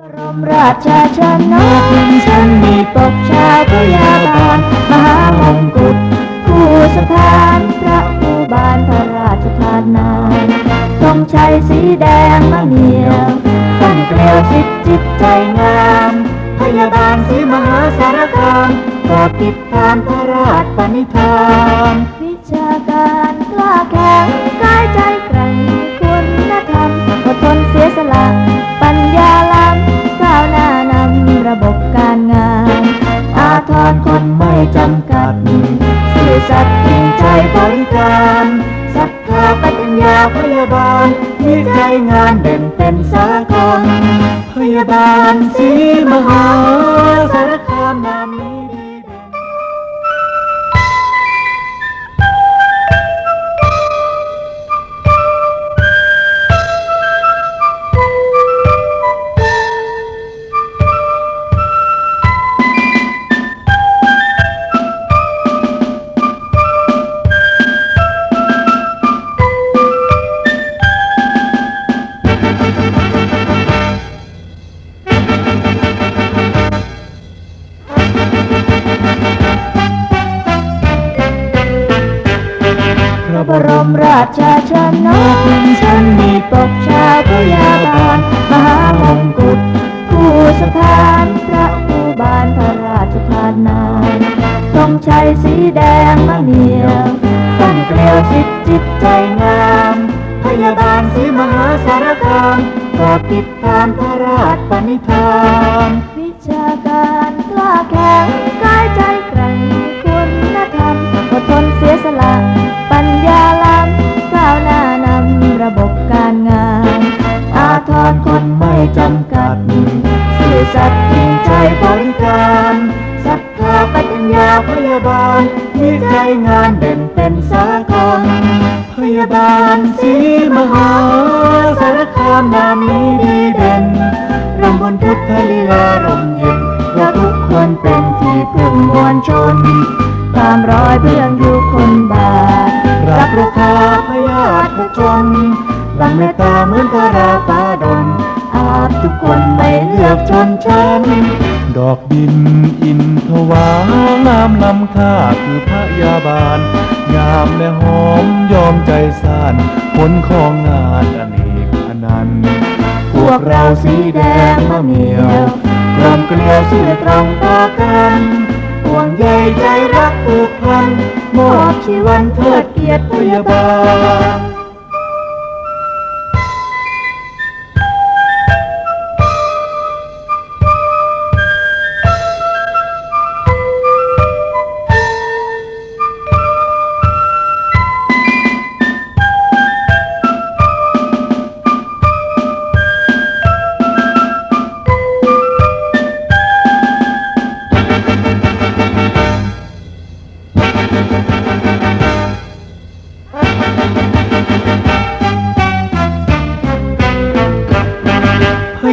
บรมราชาชนกฉันมีปกชาวพยาบาลมหามงกุฎผู้สถานพระผู้บานพระราชทานนามธงชัยสีแดงมะเหนียวสั้นเกลียวสิทธิจิตใจงาม พยาบาลศรีมหาสารคามก็ติดตามพระราชปณิธานวิชาการกล้าแข็งกายใจแกร่งคุณธรรมอดทนเสียสละปัญญา จำกัดสื่อสัตย์จริงใจบริการศรัทธาปัญญาพยาบาลมีใจงานเด่นเป็นสากลพยาบาลสีมหา สีแดงมะเหนียวสั้นเกลียวสิทธิจิตใจงาม พยาบาลศรีมหาสารคามก็ติดตามพระราชปณิธาน วิชาการกล้าแข็งกายใจแกร่งคุณธรรมอดทนเสียสละ ปัญญาล้ำก้าวหน้านำระบบการงาน อาทรคนไม่จำกัด สื่อสัตย์จริงใจบริการ พยาบาลมีใจงานเด่นเป็นสากลพยาบาลศรีมหาสารคามนามนี้ดีเด่นรำบนพุทธลีลารมเย็นเราทุกคนเป็นที่พึ่งมวลชน ตามรอยเบื้องยุคนบาทรักลูกค้าพยาธิผจญหลังเมตตาเหมือนพระราฟ้าดลอาบทุกคนไม่เลือกชนชั้น ดอกดินอินทวางามลำค่าคือพระยาบาล งามและหอมยอมใจซ่นผลของงานอเนกอนันต์พวกเราสีแดงมะเมียวกลมเกลียวสื่อตรงต่อกันห่วงใยใจรักผูกพันมอบชีวันเทิดเกียรติพยาบาล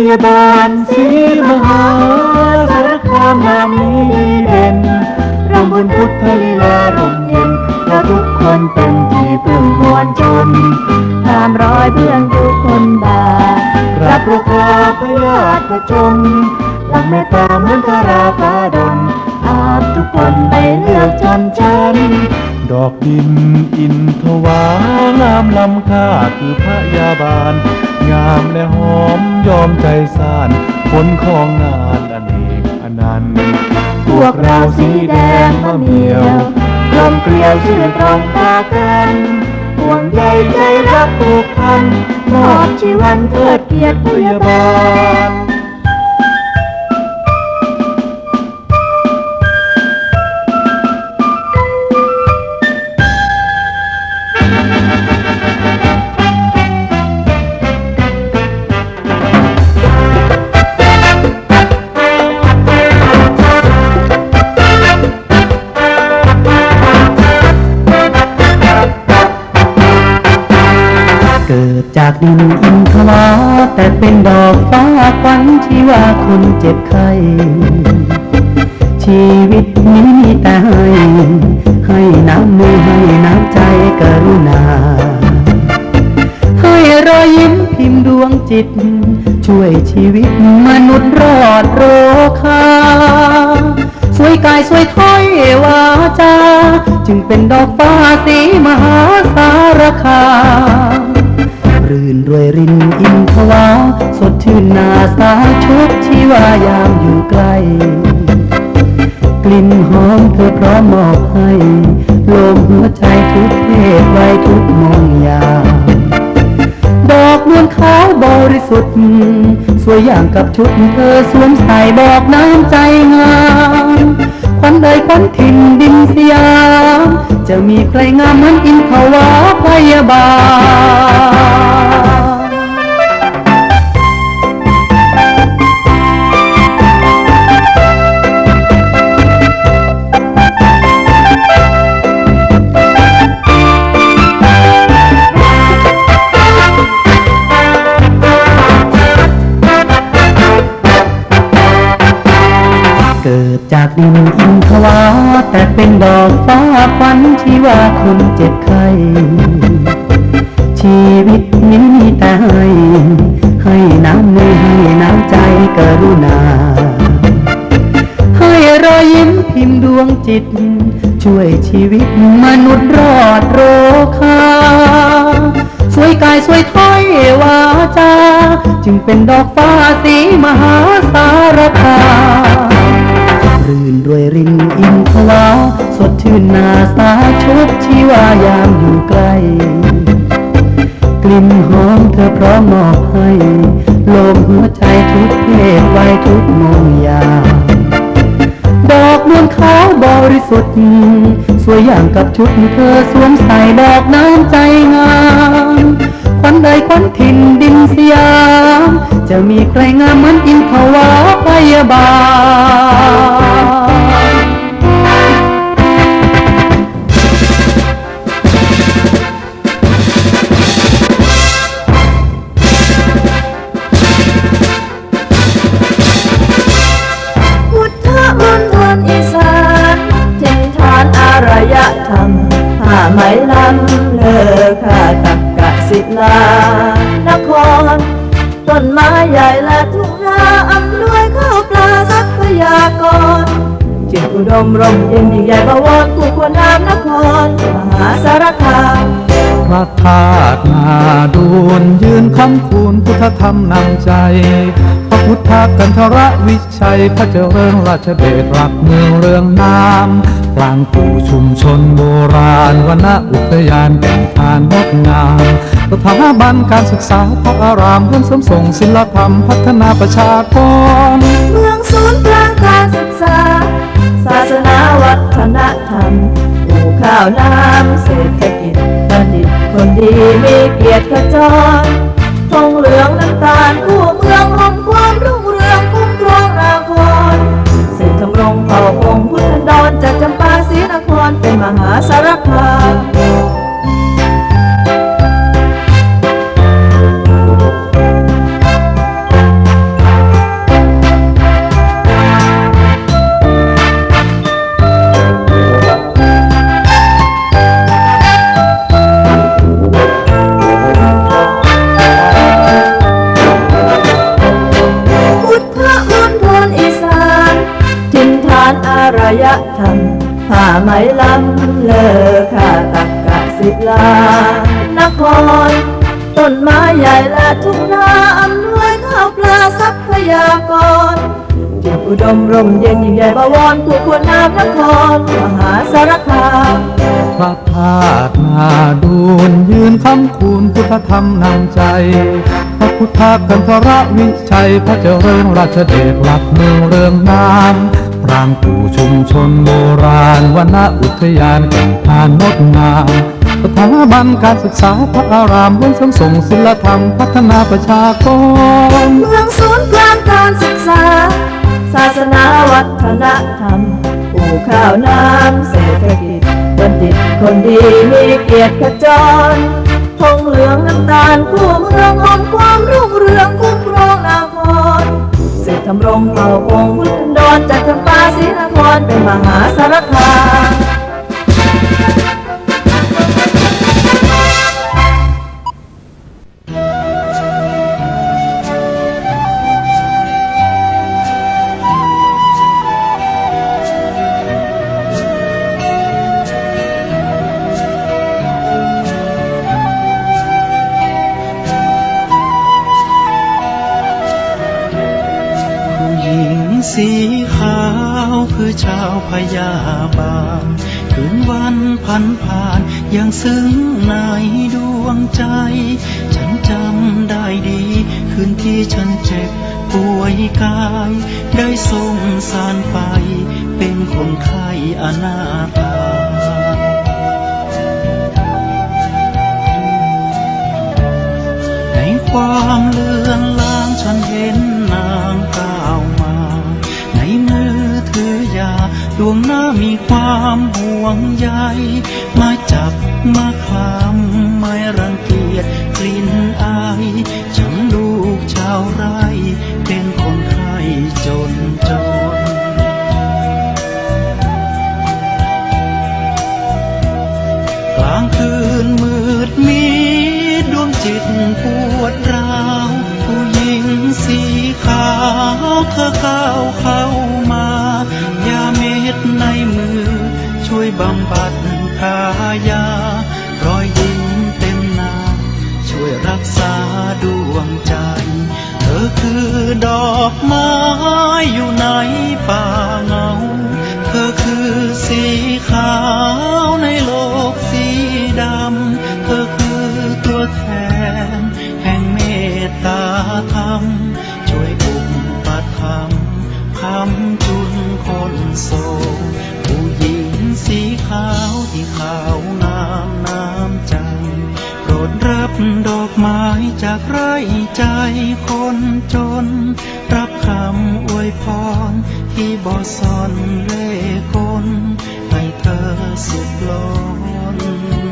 ยาบาลศรีมหาสารคามนามนี้ดีเด่นรำบนพุทธลีลารมเย็นเราทุกคนเป็นที่พึ่งมวลชนตามรอยเบื้องยุกคนบารับลูกค้าพยาธิผจญหลังเมตตาเหมือนพระราฟ้าดลอาบทุกคนไม่เลือกชนชั้นดอกดินอินทวางามลำค่าคือพระยาบาล งามและหอมยอมใจซ่านผลของงานอเนกอนันต์พวกเราสีแดงมะเมียวกลมเกลียวชื่อตรงตากันห่วงใยใจรักผูกพันมอบชีวันเทิดเกียรติพยาบาล เจ็บไข้ ชีวิตนี้มีแต่ให้ ให้น้ำมือให้น้ำใจกรุณา ให้รอยยิ้มพิมพ์ดวงจิต ช่วยชีวิตมนุษย์รอดโรคาสวยกายสวยถ้อยวาจา จึงเป็นดอกฟ้าสีมหาสารคามรื่นรวยรินอินทวาสดชื่นนาสาชุบ ชีวายามอยู่ใกล้ กลิ่นหอมเธอพร้อมมอบให้ลมหัวใจทุกเพศไว้ทุกมองยามดอกนวลขาวบริสุทธิ์ สวยอย่างกับชุดเธอสวมใส่บอกน้ำใจงามควันใดควันถิ่นดินสยามจะมีใครงามเหมือนอินทวาพยาบาล จากดินอินทวาแต่เป็นดอกฟ้าฝันชีวาคนเจ็บไข้ชีวิตนี้มีแต่ให้ให้น้ำมือให้น้ำใจกรุณา ให้รอยยิ้มพิมพ์ดวงจิต ช่วยชีวิตมนุษย์รอดโรคาสวยกายสวยถ้อยวาจา จึงเป็นดอกฟ้าสีมหาสารคาื่นนาสาชุบชีวายามอยู่ใกล้ กลิ่นหอมเธอพร้อมมอบให้ลมหัวใจทุกเพศไว้ทุกโมงยามดอกนวลขาวบริสุทธิ์ สวยอย่างกับชุดเธอสวมใส่บอกน้ำใจงามควันใดควันถิ่นดินสยาม จะมีใครงามเหมือนอินทวาพยาบาล มร่มเย็นยิ่งใหญ่บวรคู่ควรนามนครมหาสารคามพระธาตุนาดูนยืนคำคูณพุทธธรรมนำใจ พระพุทธกันทรวิชัย พระเจริญราชเดชรักเมืองเรืองนามกลางปู่ชุมชนโบราณวนอุทยานแก่งทานงดงามสถาบันการศึกษาพระอารามเพื่อเสริมส่งศิลธรรมพัฒนาประชากร เมืองศูนย์ วัฒนธรรมปลูกข้าวน้ำเศรษฐกิจบัณฑิตคนดีมีเกียรติขจรทองเหลืองน้ำตาลคู่เมืองห่มความรุ่งเรืองคุ้มครองนาครเศรษฐมรงเผ่าพงค์พุทธันดรจากจำปาศรีนครเป็นมหาสารคาม อุดมร่มเย็นยิ่งใหญ่บวรคู่ควรนามนครมหาสารคามพระธาตุนาดูนยืนคำคูณพุทธธรรมนำใจ พระพุทธกันทรวิชัย พระเจริญราชเดชหลักเมืองเรืองนามปรางปู่ชุมชนโบราณวนอุทยานแก่งทานงดงามสถาบันการศึกษาพระอารามเพื่อเสริมส่งศิลธรรม พัฒนาประชากรเมืองศูนย์กลางการศึกษา ศาสนาวัฒนธรรมปลูกข้าวน้ำเศรษฐกิจบัณฑิตคนดีมีเกียรติขจรธงเหลืองน้ำตาลคู่เมืองอมความรุ่งเรืองคุ้มครองนาครเศรษฐมรงเผ่าองค์พุทธันดรจากจำปาศรีนครเป็นมหาสารคาม พยาบาลคืนวันพันผ่านยังซึ้งในดวงใจ ฉันจำได้ดีคืนที่ฉันเจ็บป่วยกาย ได้ส่งสารไป เป็นคนไข้อนาถาในความเลือนลางฉันเห็น วงหน้ามีความห่วงใยมาจับมาคลำไม่รังเกียจกลิ่นอาย งใจ เธอคือดอกไม้อยู่ในป่างา รับดอกไม้จากไร่ใจคนจน รับคำอวยพรที่บอซ่อนเล่กลให้เธอสุขล้น